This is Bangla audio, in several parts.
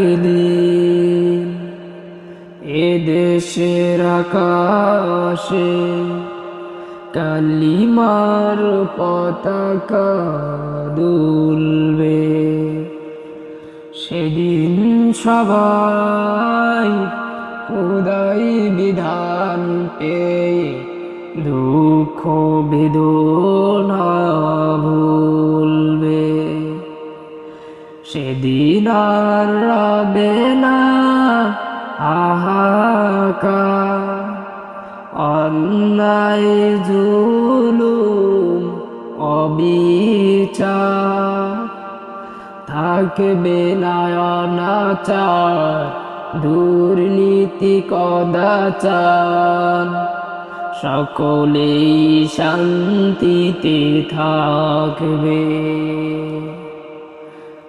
একদিন এদেশের আকাশে কালিমার পতাকা দুলবে। সেদিন সবাই উদয় বিধান পেয়ে দুঃখ বেদনা সেদিন আর রবে না হাহাকার অন্যায়, জুলুম, অবিচার। থাকবে না অনাচার, দুর্নীতি কদাচার। সকলেই শান্তিতে থাকবে।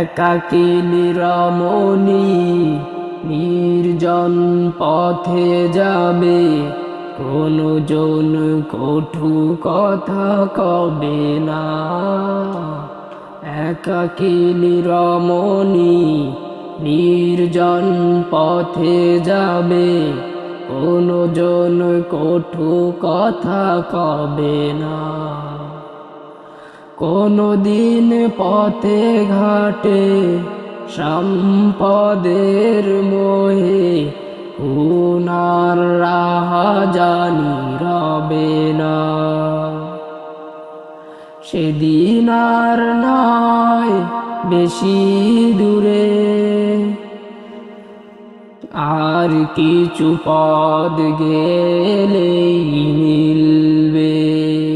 একাকী নিরমণি নির্জন পথে যাবে। কোনো জন কঠু কথা কবে না। একাকী নিরমণি নির্জন পথে যাবে। কোনো জন কঠু কথা কবে না। কোনো দিন পথে ঘাটে সম্পদের মোহে উনার রাহা জানি রবে না। সেদিন আর নয় বেশি দূরে। আর কিছু পদ গেলেই মিলবে।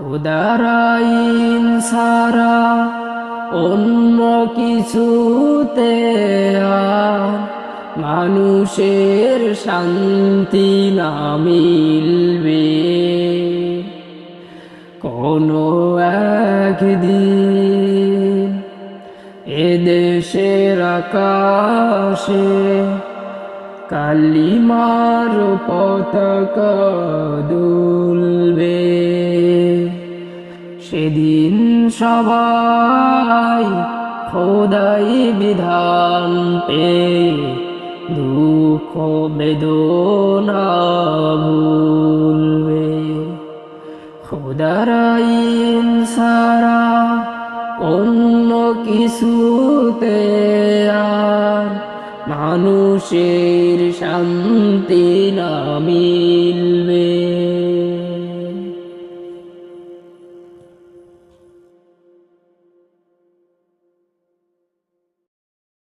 খুদারাইন সারা অন্য কিছুতে মানুষের শান্তি না মিলবে। কোনো একদিন এদেশের আকাশে কালিমার পতাকা দুলবে সেদিন সবাই খোদাই বিধান পেয়ে দুঃখ বেদনা ভুলবে। খোদারাইন সারা অন্য কিছুতে আর মানুষের শান্তি না মিল